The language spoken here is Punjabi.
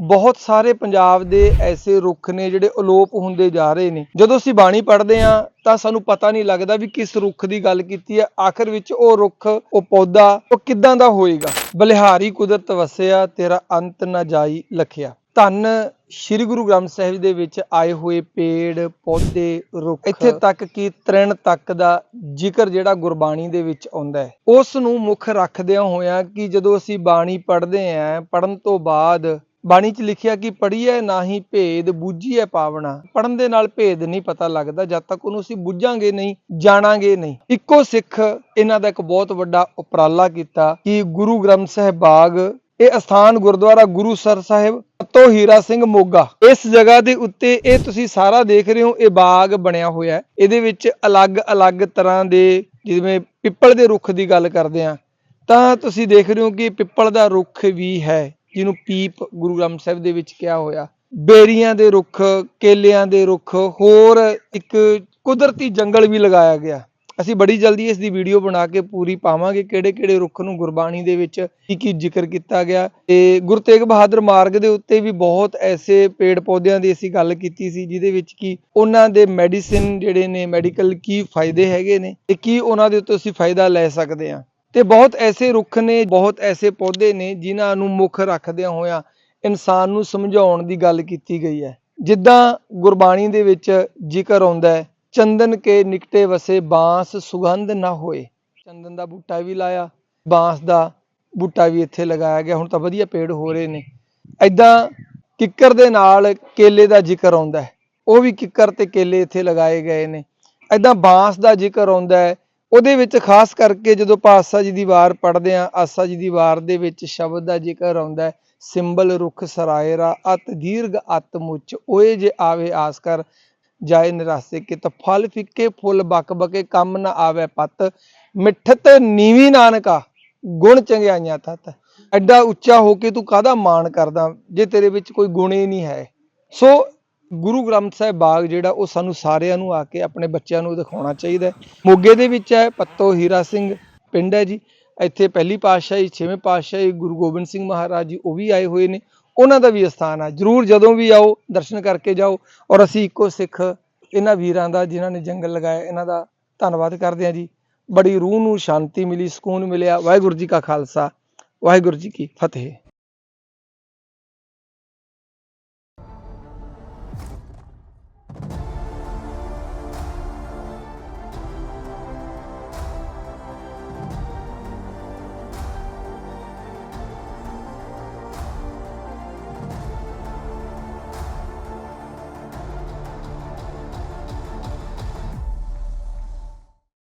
ਬਹੁਤ ਸਾਰੇ ਪੰਜਾਬ ਦੇ ਐਸੇ ਰੁੱਖ ਨੇ ਜਿਹੜੇ ਅਲੋਪ ਹੁੰਦੇ ਜਾ ਰਹੇ ਨੇ। ਜਦੋਂ ਅਸੀਂ ਬਾਣੀ ਪੜ੍ਹਦੇ ਆ ਤਾਂ ਸਾਨੂੰ ਪਤਾ ਨਹੀਂ ਲੱਗਦਾ ਵੀ ਕਿਸ ਰੁੱਖ ਦੀ ਗੱਲ ਕੀਤੀ ਹੈ। ਆਖਰ ਵਿੱਚ ਉਹ ਰੁੱਖ, ਉਹ ਪੌਦਾ, ਉਹ ਕਿੱਦਾਂ ਦਾ ਹੋਏਗਾ? ਬਲਿਹਾਰੀ ਕੁਦਰਤ ਵਸਿਆ, ਤੇਰਾ ਅੰਤ ਨਾ ਜਾਈ ਲਖਿਆ। ਧੰਨ ਸ੍ਰੀ ਗੁਰੂ ਗ੍ਰੰਥ ਸਾਹਿਬ ਦੇ ਵਿੱਚ ਆਏ ਹੋਏ ਪੇੜ, ਪੌਦੇ, ਰੁੱਖ, ਇੱਥੇ ਤੱਕ ਕਿ ਤ੍ਰਿਣ ਤੱਕ ਦਾ ਜ਼ਿਕਰ ਜਿਹੜਾ ਗੁਰਬਾਣੀ ਦੇ ਵਿੱਚ ਆਉਂਦਾ ਹੈ। ਉਸ ਨੂੰ ਮੁੱਖ ਰੱਖਦਿਆਂ ਹੋਇਆਂ ਕਿ ਜਦੋਂ ਅਸੀਂ ਬਾਣੀ ਪੜ੍ਹਦੇ ਆਂ ਪੜਨ ਤੋਂ ਬਾਅਦ ਬਾਣੀ 'ਚ ਲਿਖਿਆ ਕਿ ਪੜੀਐ ਨਾਹੀ ਭੇਦ, ਬੂਝੀਐ ਪਾਵਣਾ। ਪੜਨ ਦੇ ਨਾਲ ਭੇਦ ਨਹੀਂ ਪਤਾ ਲੱਗਦਾ, ਜਦ ਤੱਕ ਉਹਨੂੰ ਅਸੀਂ ਬੁੱਝਾਂਗੇ ਨਹੀਂ, ਜਾਣਾਂਗੇ ਨਹੀਂ। ਇੱਕੋ ਸਿੱਖ ਇਹਨਾਂ ਦਾ ਇੱਕ ਬਹੁਤ ਵੱਡਾ ਉਪਰਾਲਾ ਕੀਤਾ ਕਿ ਗੁਰੂ ਗ੍ਰੰਥ ਸਾਹਿਬ ਬਾਗ, ਇਹ ਅਸਥਾਨ ਗੁਰਦੁਆਰਾ ਗੁਰੂਸਰ ਸਾਹਿਬ ਤੋਂ ਹੀਰਾ ਸਿੰਘ ਮੋਗਾ। ਇਸ ਜਗ੍ਹਾ ਦੇ ਉੱਤੇ ਇਹ ਤੁਸੀਂ ਸਾਰਾ ਦੇਖ ਰਹੇ ਹੋ, ਇਹ ਬਾਗ ਬਣਿਆ ਹੋਇਆ ਹੈ। ਇਹਦੇ ਵਿੱਚ ਅਲੱਗ-ਅਲੱਗ ਤਰ੍ਹਾਂ ਦੇ ਜਿਵੇਂ ਪਿੱਪਲ ਦੇ ਰੁੱਖ ਦੀ ਗੱਲ ਕਰਦੇ ਆ ਤਾਂ ਤੁਸੀਂ ਦੇਖ ਰਹੇ ਹੋ ਕਿ ਪਿੱਪਲ ਦਾ ਰੁੱਖ ਵੀ ਹੈ। ਜਿਹਨੂੰ ਪੀਪ ਗੁਰੂ ਗ੍ਰੰਥ ਸਾਹਿਬ ਦੇ ਵਿੱਚ ਕਿਹਾ ਹੋਇਆ। ਬੇਰੀਆਂ ਦੇ ਰੁੱਖ, ਕੇਲਿਆਂ ਦੇ ਰੁੱਖ, ਹੋਰ ਇੱਕ ਕੁਦਰਤੀ ਜੰਗਲ ਵੀ ਲਗਾਇਆ ਗਿਆ। ਅਸੀਂ ਬੜੀ ਜਲਦੀ ਇਸ ਦੀ ਵੀਡੀਓ ਬਣਾ ਕੇ ਪੂਰੀ ਪਾਵਾਂਗੇ ਕਿਹੜੇ ਕਿਹੜੇ ਰੁੱਖ ਨੂੰ ਗੁਰਬਾਣੀ ਦੇ ਵਿੱਚ ਕੀ ਕੀ ਜ਼ਿਕਰ ਕੀਤਾ ਗਿਆ। ਤੇ ਗੁਰੂ ਤੇਗ ਬਹਾਦਰ ਮਾਰਗ ਦੇ ਉੱਤੇ ਵੀ ਬਹੁਤ ਐਸੇ ਪੇੜ ਪੌਦਿਆਂ ਦੀ ਅਸੀਂ ਗੱਲ ਕੀਤੀ ਸੀ, ਜਿਹਦੇ ਵਿੱਚ ਕੀ ਉਹਨਾਂ ਦੇ ਮੈਡੀਸਿਨ ਜਿਹੜੇ ਨੇ, ਮੈਡੀਕਲ ਕੀ ਫਾਇਦੇ ਹੈਗੇ ਨੇ ਤੇ ਕੀ ਉਹਨਾਂ ਦੇ ਉੱਤੇ ਅਸੀਂ ਫਾਇਦਾ ਲੈ ਸਕਦੇ ਹਾਂ। ਤੇ ਬਹੁਤ ਐਸੇ ਰੁੱਖ ਨੇ, ਬਹੁਤ ਐਸੇ ਪੌਦੇ ਨੇ ਜਿਨ੍ਹਾਂ ਨੂੰ ਮੁੱਖ ਰੱਖਦਿਆਂ ਹੋਇਆਂ ਇਨਸਾਨ ਨੂੰ ਸਮਝਾਉਣ ਦੀ ਗੱਲ ਕੀਤੀ ਗਈ ਹੈ। ਜਿੱਦਾਂ ਗੁਰਬਾਣੀ ਦੇ ਵਿੱਚ ਜ਼ਿਕਰ ਆਉਂਦਾ ਹੈ, ਚੰਦਨ ਕੇ ਨਿਕਟੇ ਵਸੇ ਬਾਂਸ ਸੁਗੰਧ ਨਾ ਹੋਏ। ਚੰਦਨ ਦਾ ਬੂਟਾ ਵੀ ਲਾਇਆ, ਬਾਂਸ ਦਾ ਬੂਟਾ ਵੀ ਇੱਥੇ ਲਗਾਇਆ ਗਿਆ। ਹੁਣ ਤਾਂ ਵਧੀਆ ਪੇੜ ਹੋ ਰਹੇ ਨੇ। ਐਦਾਂ ਕਿੱਕਰ ਦੇ ਨਾਲ ਕੇਲੇ ਦਾ ਜ਼ਿਕਰ ਆਉਂਦਾ ਹੈ। ਉਹ ਵੀ ਕਿੱਕਰ ਤੇ ਕੇਲੇ ਇੱਥੇ ਲਗਾਏ ਗਏ ਨੇ। ਐਦਾਂ ਬਾਂਸ ਦਾ ਜ਼ਿਕਰ ਆਉਂਦਾ ਹੈ ਉਹਦੇ ਵਿੱਚ ਖਾਸ ਕਰਕੇ ਜਦੋਂ ਪਾਸਾ ਜੀ ਦੀ ਵਾਰ ਪੜ੍ਹਦੇ ਆ ਆਸਾ ਜੀ ਦੀ ਵਾਰ ਦੇ ਵਿੱਚ ਸ਼ਬਦ ਦਾ ਜ਼ਿਕਰ ਆਉਂਦਾ ਹੈ, ਸਿੰਬਲ ਰੁੱਖ ਸਰਾਇਰਾ ਅਤ ਦੀਰਘ ਅਤ ਮੁੱਚ, ਓਏ ਜੇ ਆਵੇ ਆਸ ਕਰ, ਜਾਏ ਨਿਰਾਸੇ ਕਿਤ, ਫਲ ਫਿੱਕੇ ਫੁੱਲ ਬਕ ਬਕੇ, ਕੰਮ ਨਾ ਆਵੇ ਪਤ, ਮਿੱਠਤ ਨੀਵੀ ਨਾਨਕਾ, ਗੁਣ ਚੰਗਿਆਈਆਂ ਤਤ। ਐਡਾ ਉੱਚਾ ਹੋ ਕੇ ਤੂੰ ਕਾਹਦਾ ਮਾਣ ਕਰਦਾ, ਜੇ ਤੇਰੇ ਵਿੱਚ ਕੋਈ ਗੁਣ ਹੀ ਨਹੀਂ ਹੈ। ਸੋ ਗੁਰੂ ਗ੍ਰੰਥ ਸਾਹਿਬ ਬਾਗ ਜਿਹੜਾ ਉਹ ਸਾਨੂੰ ਸਾਰਿਆਂ ਨੂੰ ਆ ਕੇ ਆਪਣੇ ਬੱਚਿਆਂ ਨੂੰ ਦਿਖਾਉਣਾ ਚਾਹੀਦਾ ਮੋਗੇ ਦੇ ਵਿੱਚ ਹੈ ਪੱਤੋ ਹੀਰਾ ਸਿੰਘ ਪਿੰਡ ਹੈ ਜੀ। ਇੱਥੇ ਪਹਿਲੀ ਪਾਤਸ਼ਾਹੀ, ਛੇਵੇਂ ਪਾਤਸ਼ਾਹੀ ਗੁਰੂ ਗੋਬਿੰਦ ਸਿੰਘ ਮਹਾਰਾਜ ਜੀ ਉਹ ਵੀ ਆਏ ਹੋਏ ਨੇ। ਉਹਨਾਂ ਦਾ ਵੀ ਸਥਾਨ ਹੈ ਜਰੂਰ ਜਦੋਂ ਵੀ ਆਓ, ਦਰਸ਼ਨ ਕਰਕੇ ਜਾਓ। ਔਰ ਅਸੀਂ ਇੱਕੋ ਸਿੱਖ ਇਹਨਾਂ ਵੀਰਾਂ ਦਾ, ਜਿਨ੍ਹਾਂ ਨੇ ਜੰਗਲ ਲਗਾਇਆ, ਇਹਨਾਂ ਦਾ ਧੰਨਵਾਦ ਕਰਦੇ ਹਾਂ ਜੀ। ਬੜੀ ਰੂਹ ਨੂੰ ਸ਼ਾਂਤੀ ਮਿਲੀ, ਸਕੂਨ ਮਿਲਿਆ। ਵਾਹਿਗੁਰੂ ਜੀ ਕਾ ਖਾਲਸਾ, ਵਾਹਿਗੁਰੂ ਜੀ ਕੀ ਫਤਿਹ।